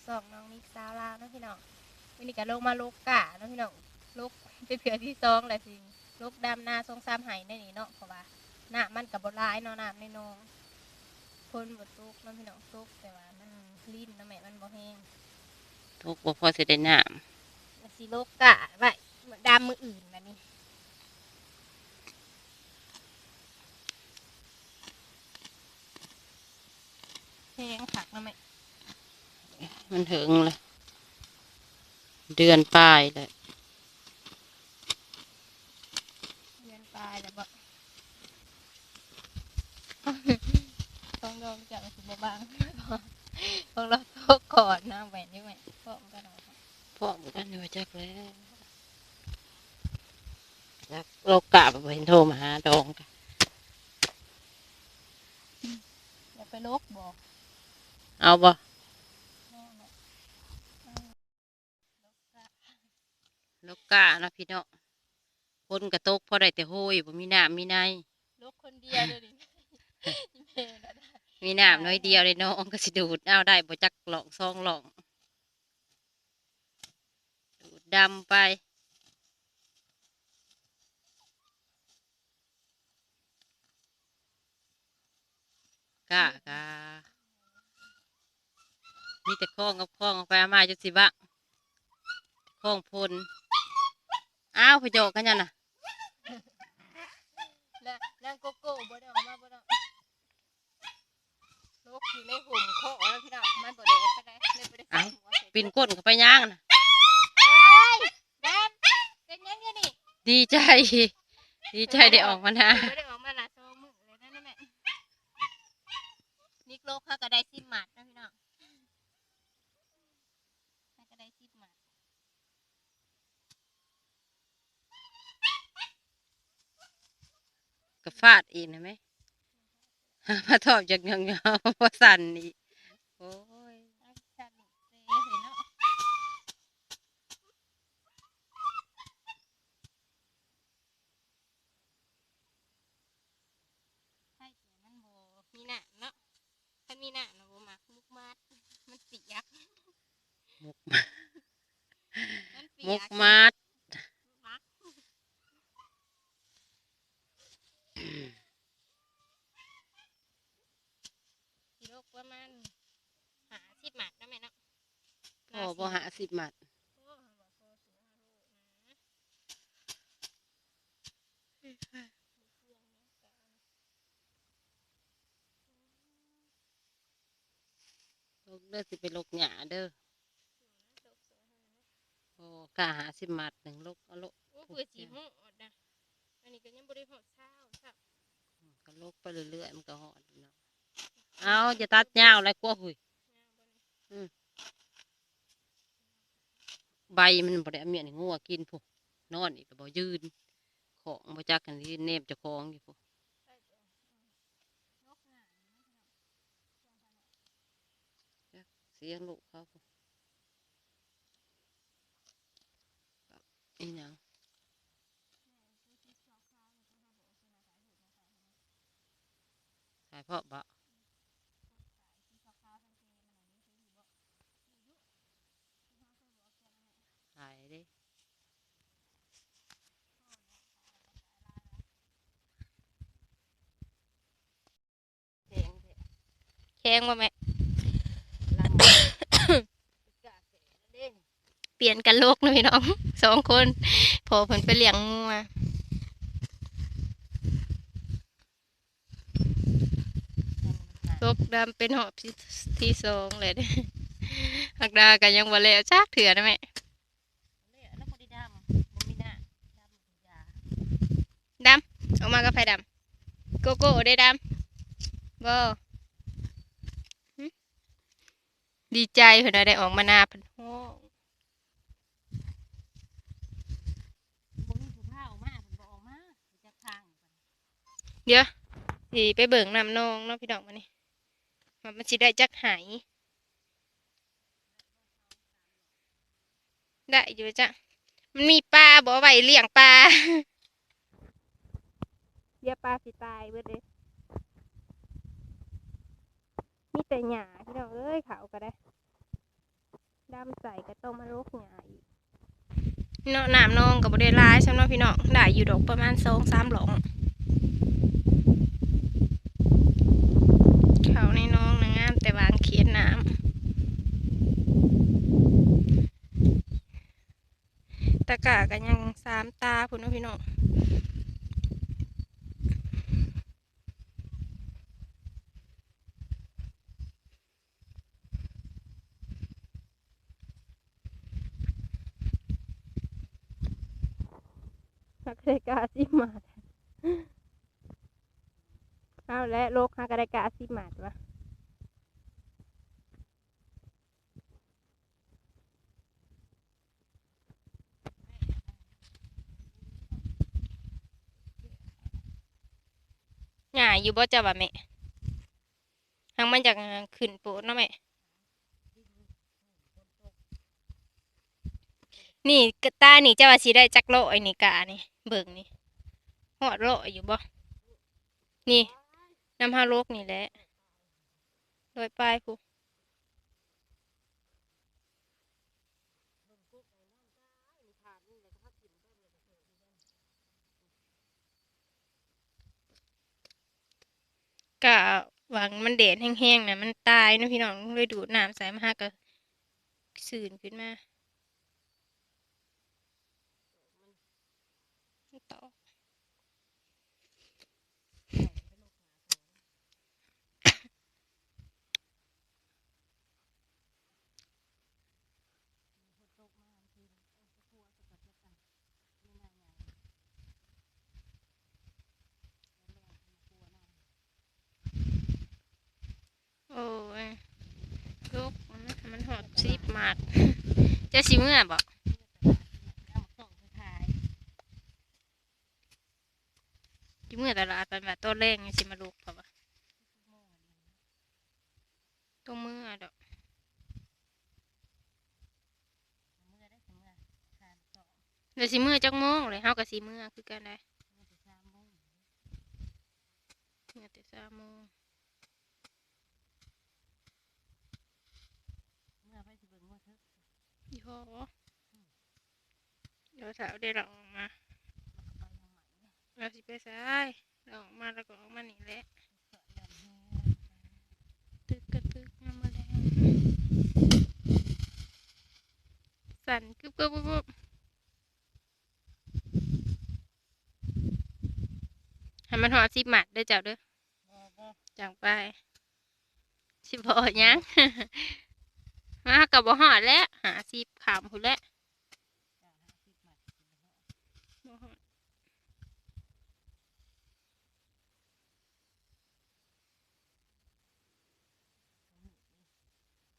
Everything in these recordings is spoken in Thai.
สู่ซอกน้องนิกสาวลาวเนาะพี่น้องวันนี้ก็ลงมาโลกกะเนาะพี่น้องโลกเป็นเถื่อที่สองแหละสิโลกดำนาทรงซ้ำไหได้นี่เนาะเพราะว่าหน้ามันกับบร้ายเนาะน้ำในนองคนบดตุกเนาะพี่น้องตุกแต่ว่ามันลิ้นเนาะแม่มันบ่แห้งทุกบ่พอสิได้น้มันสิโลกกะไว้เหมือนดำมืออื่นแบบนี้แห้งผักเนาะแม่ำ มันถึงเลย เดือนปลายเลยเรียนตายแล้วบ่ต้องลองจากสุบบ้างต้องรอโตะก่อนนะแหวนนี่แหวนเพราะมันก็น้อยพ่อมกันอยู่จักแล้วจักโลกะบ่เห็นโทรมาหาดองกะอย่าไปลกบอก เอาบ่ แม่บอก โลกะนะพี่น้องคนกระตกพอได้แต่โหยบ่มีน้ำมีในลกคนเดียวเลยดิแม่น่ะนะมีน้ำน้อยเดียวเลยน้องก็สิดูดเอาได้บ่จักหลองซองหลองดูดดำไปกะกะมีแต่คล้องกับคล้องเอาไปเอามาจุสิบะคล้องพล อ้าวพะโยกกันยังน่ะแล้วนางโกโก้บ่ได้ออกมาบ่ได้ลกอยู่ในห่มโคแล้วพี่น้องมันบ่ได้ไปได้เลยบ่ได้ใส่หัวใส่ปีนก้นเข้าไปย่างน่ะ เอ้ยแดนเป็นยังไงนี่ดีใจ ดีใจได้ออกมานะไม่ได้ออกมาละโซมือเลยนั่นแม่นิกโลกเขาก็ได้สิบหมัดนะพี่น้องเขาก็ได้สิบหมัด ก็ ฟาดอีกนะไหมมาทอบจากเงาเงาๆว่าสั่นอีกโอ้ย เอาชันเซ่เห็นเนาะใช่แต่มันโบมีหนามเนาะถ้ามีหนามนะโบมักมุกมัดมันเปียก มุก มันเปี มุ ย ก ก มัด มักกิโล ประมาณหาสิบหมัดนะแม่เนาะพ่อบ่หาสิบหมัดโอ้หันบอกโซ่สิบห้าโลนะลูกเด้อสิไปลกหญ้าเด้อโอ้กะหาสิบหมัดหนึ่งลูกเอาลูกโอ้เผื่อสีหอดนะอันนี้ก็ยังบริหอดเช้าสักก็ลกไปเรื่อยๆมันก็หอดเนาะ เอาจะตัดยาวอะไรกลัวหุยใบมันบ่ได้เมียนงัวกินพุนอนอีกบ่ยืน ของบ่จักกันที่เนมเจะคลองอยู่พุเสียงลูกเขาพุอีหยังถ่เพาะบะถ่ายเดิแดงเด้ แข้ งว่าแม่เปลี่ยนกันโลกนะพี่น้องสองคนพอเพิ่นไปเลี้ยงงูมาโลกดำเป็นหอบที่สองเลยหักดากันยังบ่แล้วจักเถื่อนะแม่ดำออกมากับไฟดำโกโก้ได้ดำบ่หึ ดีใจเพิ่นว่าได้ออกมาหน้าเพิ่นโอ้บ่มีผู้พาออกมาเพิ่นบ่ออกมาจักทางสิไปเบิ่งน้ำนองเนาะพี่น้องมานี่ว่ามันสิได้จักไหายได้อยู่จ้ะมันมีปลาบ่ไว้เลี้ยงปลาเดี๋ยวปลาสิตายเบิดเลยมี แต่หญ้าพี่น้องเอ้ยเขาก็ได้ดำใส่ก็ต้องมาลกหญ้าอีกเนาะน้ำนองกับบได้ร้ายสำหรับพี่น้องได้อยู่ดอกประมาณสองสามหลงเขาในน้องนะงามแต่วางเขียนน้ำตะกะกันยังสามตาพุ่นพี่น้อง ฮักได้กาสิมาดเอาและโลกฮักได้กาสิมาดวะหง่าอยู่บ่เจ้าบ่แม่ทางมันจากขึ้นโปดเนาะแม่นี่กตานี่เจ้าว่าสิได้จักโลไอ้นี่กะนี่เบิ่งนี่หอดโลอยู่บ่ นี่น้ำฮาโลกนี่แหละโดยปลายผู้กะหวังมันเด่นแห้งๆนะมันตายนะพี่น้องเลยดูดน้ำใส่มาหากะสื่นขึ้นมา ต่อโอ้ยลูกมันมันหอดซีบ มากจะสิเมื่อบอกที่เมื่อตลาดเป็นแบบต้นแรงยังสิมาลูกเพราะว่าตัวเมื่อดอกเดี๋ยวสิเมื่อจักโมงเลยเฮากับสิเมื่อคือกันได้เมื่อแต่สามโมง ยี่ห้อเดี๋ยวสาวได้เราออกมาเราสิไปซ้ายเราออกมาแล้วก็ออกมานี่แหละตึกกระตึกน้ำมาแล้วสั่นกึบกึบกึบกึบให้มันหอดสิบหมัดเด้อเจ้าเด้อจังไปสิบหอดหยัง มากับบ่หอดแล้วหาสิบขามคุณแล้วอด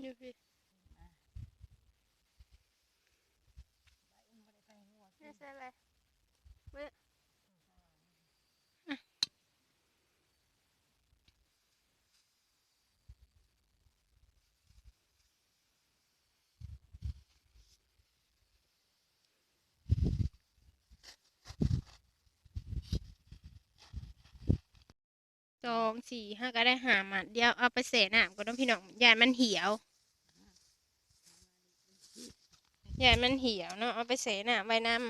อยู่พี่ไม่ใช่เลยเว้ยอะส องสี่ห้าก็ได้หามาเดียวเอาไปเสน้ำก็ต้องพี่น้องยานมันเหี่ยวยายมันเหี่ยวเนาะเอาไปเสน่ะใบน้ำ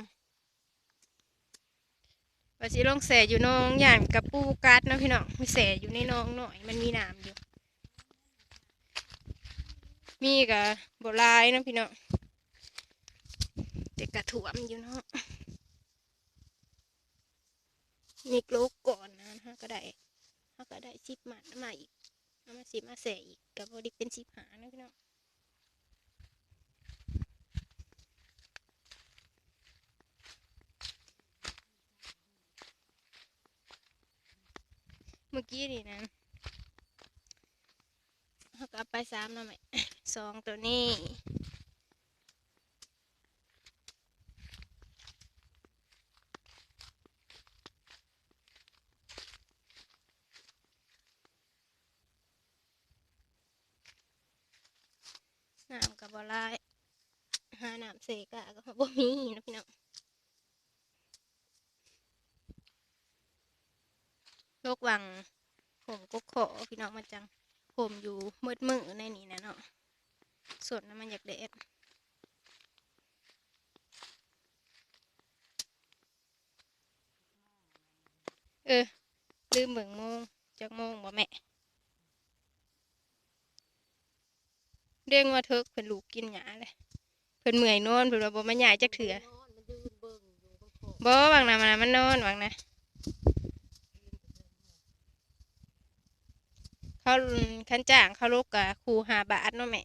ว่าสิลงแสอยู่น้องยานกับปูกัดเนาะพี่น้องไปแสอยู่ในน้องหน่อยมันมีน้ำอยู่ มีกับบหลายเนาะพี่น้องแต่กระถ่วมอยู่เนาะมีกลูกก่อนนะฮะก็ได้ ฮะก็ได้สิบหมัดมาอีกเอามาสิบมาแสอีกกับบริเป็นสิบหานะพี่น้องเมื่อกี้นี่นะเขาก็ไปสามแล้วไหมสองตัวนี้ น้ำกับบอลายหาน้ำเสกะก็บ่มีนะพี่น้องโลกวังผมก็ขอพี่น้องมาจัง ผมอยู่มืดมือในนี้นะเนาะส่วนน้ำมันอยากเด็ดเออลืมเหมืองโมงจากโมงบ่แม่ เรียกว่าเทิกเพิ่นลูกกินหยาเลยเพิ่นเมื่อยนอนเพิ่นว่าบ่มาหยายจักเถื่อนอนมันยืนเบิ่งอยู่บนโคกบ่วางน่ะมันน่ะมันนอนวางน่ะเขาคันจ้างเขาลูกกะครูหาบาทเนาะแม่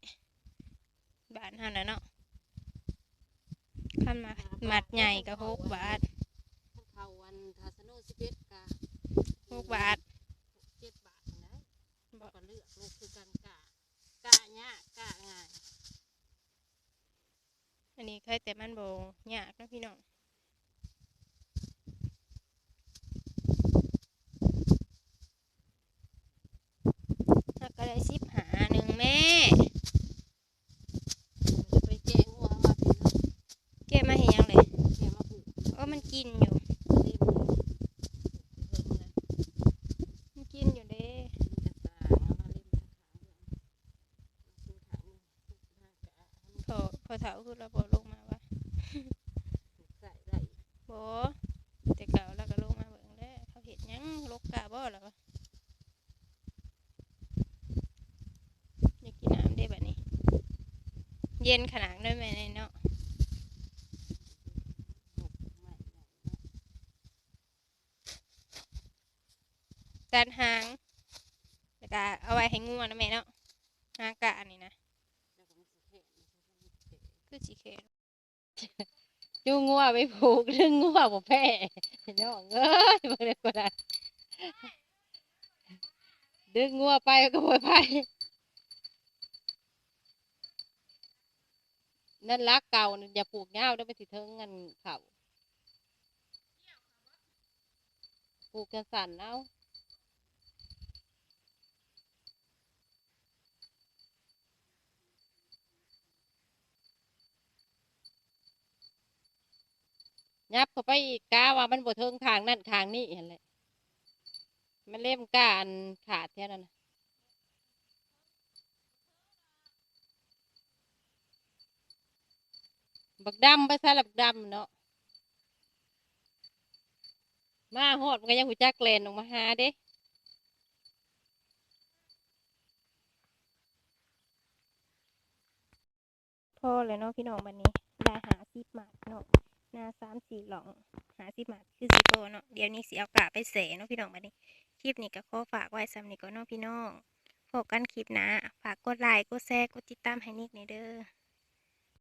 บาทเท่านั้นเนาะคันมามัดใหญ่ก็หกบาทท่านเขาวันทาสโนสิบเอ็ดกะหกบาทเจ็ดบาทนะบ่ก็เลือกลูกคือกันกะกะยากกะง่าย อันนี้เคยแต่มันโบยากนะพี่น้องหักก็ได้สิบหาหนึ่งแม่ มันจะไปแกะงัวมาพี่น้อง เก็บมาเห็นยังเลย แกะมาปลูก โอ้มันกินอยู่ เล่มเพิ่งนะ มันกินอยู่เด้ มีแต่ตาเอามาเล่มทางขางเรื่องเอาขึ้นขางนี่หากะให้มัน พอพอเถาคือเราบอลงมาวะ ใส่ได้ บอแต่เก่าเราก็ลงมาเบิ่งแล้วเขาเห็นยังล กาบ่หรอวะอยากกินน้ำได้แบบนี้ เย็นขนาดนั้นไหมเนาะไม่การหางแล้วก็เอาไว้ให้งัวนะแม่เนาะหางกะอันนี้นะคือสีเขนจูงงัวไปผูกดึงงัวบ่แพ้น้องเอ้ยบ่ได้ก็ได้ ดึงงัวไปก็บ่ไปนั่นรักเก่านั่อย่าปลูกยาวเด้ไปสิเทิงเงินเขาปลูกกันสั่นเอายับเข้าไปอีกกาว่ามันบ่เทิงทางนั่นทางนี้เห็นแหละ มันเล่มก้านขาดแค่นั้นนะบักดำไปซะละบักดำเนาะมาฮอดมันก็ยังหูจักเลนออกมาหาเด้พอเลยเนาะพี่น้องวันนี้ ได้หาสิบหมาดเนาะหน้าสามสี่หลองหาสิบหมาดคือสิโปเนาะเดี๋ยวนี้สิเอากะไปเสเนาะพี่น้องวันนี้ คลิปนี้ก็ขอฝากไว้สำนี้ก่อนเนาะพี่น้องพบกันคลิปหนะฝากกดไลค์กดแชร์กดติดตามให้นิกในอยเด้อ